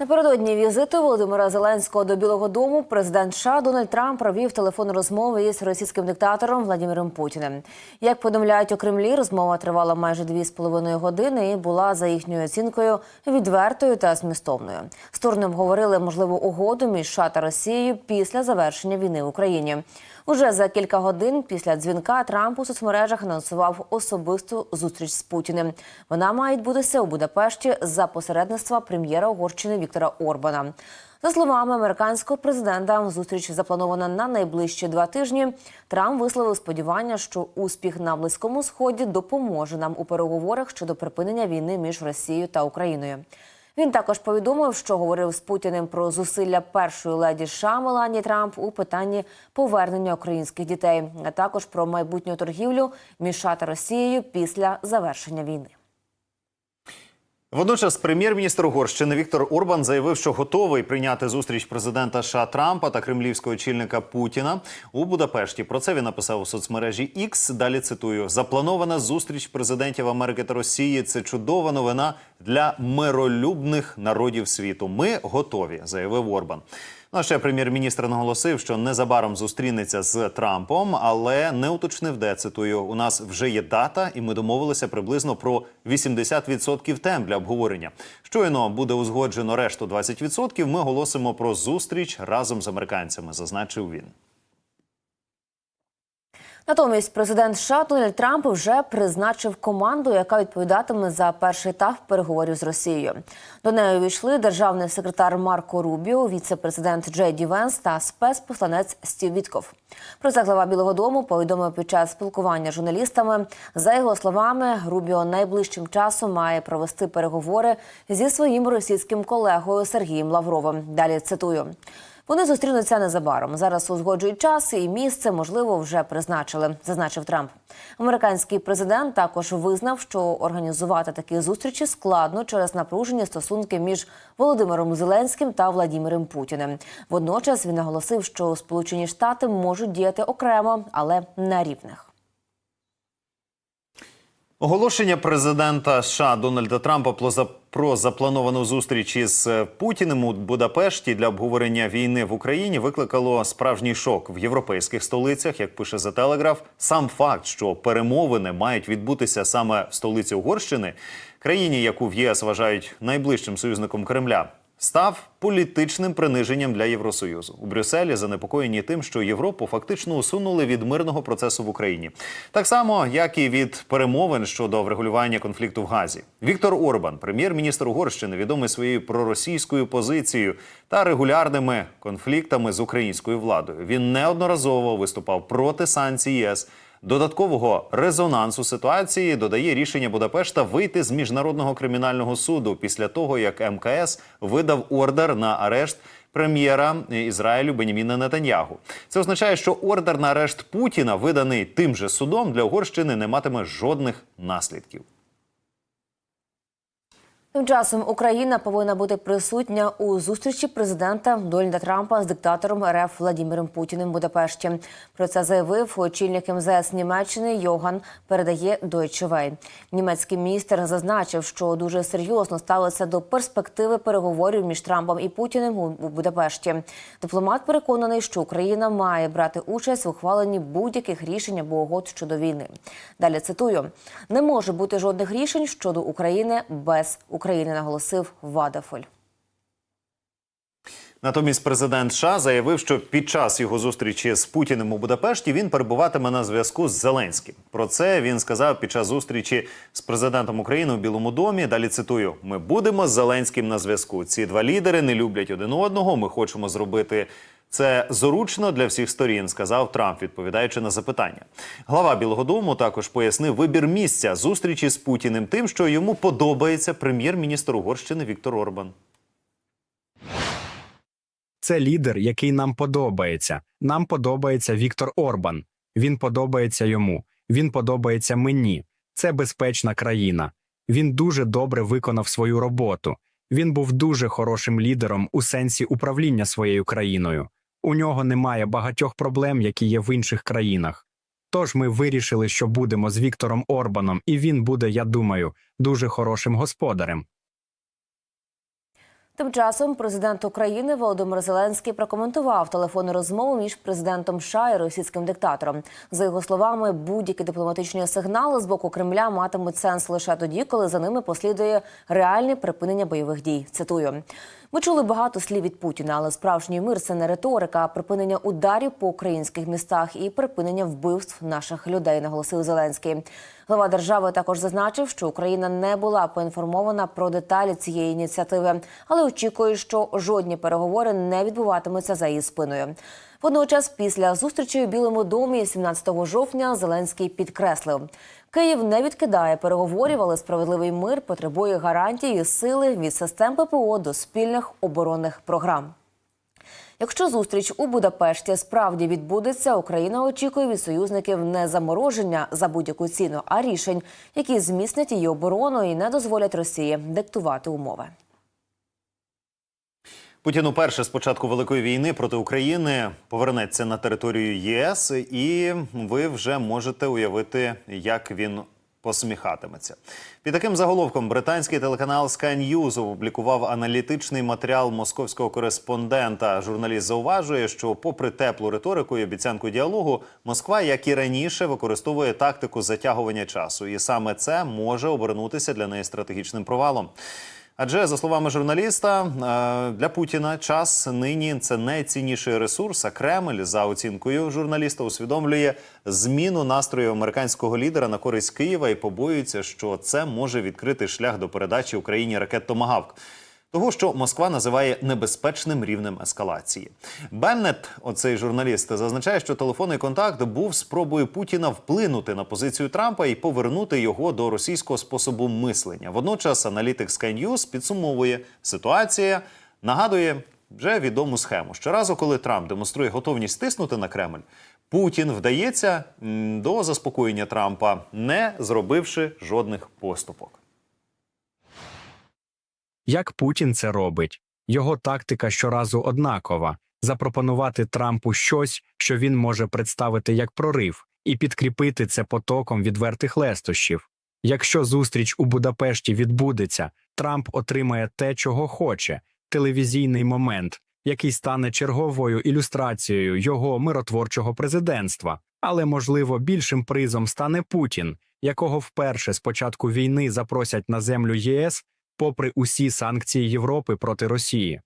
Напередодні візиту Володимира Зеленського до Білого Дому президент США Дональд Трамп провів телефонну розмову із російським диктатором Владимиром Путіним. Як повідомляють у Кремлі, розмова тривала майже дві з половиною години і була за їхньою оцінкою відвертою та змістовною. Сторони обговорили можливу угоду між США та Росією після завершення війни в Україні. Уже за кілька годин після дзвінка Трамп у соцмережах анонсував особисту зустріч з Путіним. Вона має відбутися у Будапешті за посередництва прем'єра Угорщини Віктора Орбана. За словами американського президента, зустріч запланована на найближчі два тижні. Трамп висловив сподівання, що успіх на близькому сході допоможе нам у переговорах щодо припинення війни між Росією та Україною. Він також повідомив, що говорив з Путіним про зусилля першої леді США Меланії Трамп у питанні повернення українських дітей, а також про майбутню торгівлю між США та Росією після завершення війни. Водночас, прем'єр-міністр Угорщини Віктор Орбан заявив, що готовий прийняти зустріч президента США Трампа та кремлівського очільника Путіна у Будапешті. Про це він написав у соцмережі X. Далі цитую: запланована зустріч президентів Америки та Росії. Це чудова новина для миролюбних народів світу. Ми готові, заявив Орбан. Ну, ще прем'єр-міністр наголосив, що незабаром зустрінеться з Трампом, але не уточнив, де цитую. У нас вже є дата, і ми домовилися приблизно про 80% тем для обговорення. Щойно буде узгоджено решту 20%, Ми оголосимо про зустріч разом з американцями, зазначив він. Натомість президент США Дональд Трамп вже призначив команду, яка відповідатиме за перший етап переговорів з Росією. До неї увійшли державний секретар Марко Рубіо, віце-президент Джей Ді Венс та спецпосланець Стів Вітков. Про це глава Білого Дому повідомив під час спілкування з журналістами. За його словами, Рубіо найближчим часом має провести переговори зі своїм російським колегою Сергієм Лавровим. Далі цитую. Вони зустрінуться незабаром. Зараз узгоджують час і місце, можливо, вже призначили, зазначив Трамп. Американський президент також визнав, що організувати такі зустрічі складно через напружені стосунки між Володимиром Зеленським та Владимиром Путіним. Водночас він наголосив, що Сполучені Штати можуть діяти окремо, але на рівних. Оголошення президента США Дональда Трампа про про заплановану зустріч із е, Путіним у Будапешті для обговорення війни в Україні викликало справжній шок в європейських столицях. Як пише за телеграф, сам факт, що перемовини мають відбутися саме в столиці Угорщини, країні, яку в ЄС вважають найближчим союзником Кремля. Став політичним приниженням для Євросоюзу у Брюсселі, занепокоєні тим, що Європу фактично усунули від мирного процесу в Україні, так само як і від перемовин щодо врегулювання конфлікту в Газі. Віктор Орбан, прем'єр-міністр Угорщини, відомий своєю проросійською позицією та регулярними конфліктами з українською владою. Він неодноразово виступав проти санкцій ЄС. Додаткового резонансу ситуації додає рішення Будапешта вийти з міжнародного кримінального суду після того, як МКС видав ордер на арешт прем'єра Ізраїлю Беніміна Нетаньягу. Це означає, що ордер на арешт Путіна, виданий тим же судом, для Угорщини не матиме жодних наслідків. Тим часом Україна повинна бути присутня у зустрічі президента Дональда Трампа з диктатором РФ Владимиром Путіним в Будапешті. Про це заявив очільник МЗС Німеччини Йоган. Передає Deutsche Welle. Німецький міністр зазначив, що дуже серйозно ставиться до перспективи переговорів між Трампом і Путіним у Будапешті. Дипломат переконаний, що Україна має брати участь в ухваленні будь-яких рішень або угод щодо війни. Далі цитую: не може бути жодних рішень щодо України без України, наголосив Вадафоль. Натомість президент США заявив, що під час його зустрічі з Путіним у Будапешті він перебуватиме на зв'язку з Зеленським. Про це він сказав під час зустрічі з президентом України у Білому домі. Далі цитую: ми будемо з Зеленським на зв'язку. Ці два лідери не люблять один одного. Ми хочемо зробити. Це зручно для всіх сторін, сказав Трамп, відповідаючи на запитання. Глава Білого Дому також пояснив вибір місця зустрічі з Путіним, тим, що йому подобається прем'єр-міністр Угорщини Віктор Орбан. Це лідер, який нам подобається. Нам подобається Віктор Орбан. Він подобається йому. Він подобається мені. Це безпечна країна. Він дуже добре виконав свою роботу. Він був дуже хорошим лідером у сенсі управління своєю країною. У нього немає багатьох проблем, які є в інших країнах. Тож ми вирішили, що будемо з Віктором Орбаном, і він буде, я думаю, дуже хорошим господарем. Тим часом президент України Володимир Зеленський прокоментував телефонну розмову між президентом США і російським диктатором. За його словами, будь-які дипломатичні сигнали з боку Кремля матимуть сенс лише тоді, коли за ними послідує реальне припинення бойових дій. Цитую. Ми чули багато слів від Путіна, але справжній мир це не риторика, а припинення ударів по українських містах і припинення вбивств наших людей, наголосив Зеленський. Глава держави також зазначив, що Україна не була поінформована про деталі цієї ініціативи, але очікує, що жодні переговори не відбуватимуться за її спиною. Водночас, після зустрічі у Білому домі 17 жовтня, Зеленський підкреслив. Київ не відкидає переговорів, але справедливий мир потребує гарантій і сили від систем ППО до спільних оборонних програм. Якщо зустріч у Будапешті справді відбудеться, Україна очікує від союзників не замороження за будь-яку ціну, а рішень, які зміцнять її оборону і не дозволять Росії диктувати умови. Путін уперше з початку великої війни проти України повернеться на територію ЄС, і ви вже можете уявити, як він посміхатиметься. Під таким заголовком британський телеканал Sky News опублікував аналітичний матеріал московського кореспондента. Журналіст зауважує, що, попри теплу риторику і обіцянку діалогу, Москва, як і раніше, використовує тактику затягування часу, і саме це може обернутися для неї стратегічним провалом. Адже за словами журналіста, е, для Путіна час нині це найцінніший ресурс. А Кремль, за оцінкою журналіста, усвідомлює зміну настрою американського лідера на користь Києва і побоюється, що це може відкрити шлях до передачі Україні ракет Томагавк. Того, що Москва називає небезпечним рівнем ескалації. Беннет, оцей журналіст, зазначає, що телефонний контакт був спробою Путіна вплинути на позицію Трампа і повернути його до російського способу мислення. Водночас аналітик Sky News підсумовує ситуація, нагадує вже відому схему. Щоразу, коли Трамп демонструє готовність тиснути на Кремль, Путін вдається до заспокоєння Трампа, не зробивши жодних поступок. Як Путін це робить? Його тактика щоразу однакова запропонувати Трампу щось, що він може представити як прорив, і підкріпити це потоком відвертих лестощів. Якщо зустріч у Будапешті відбудеться, Трамп отримає те, чого хоче телевізійний момент, який стане черговою ілюстрацією його миротворчого президентства. Але, можливо, більшим призом стане Путін, якого вперше з початку війни запросять на землю ЄС попри усі санкції Європи проти Росії.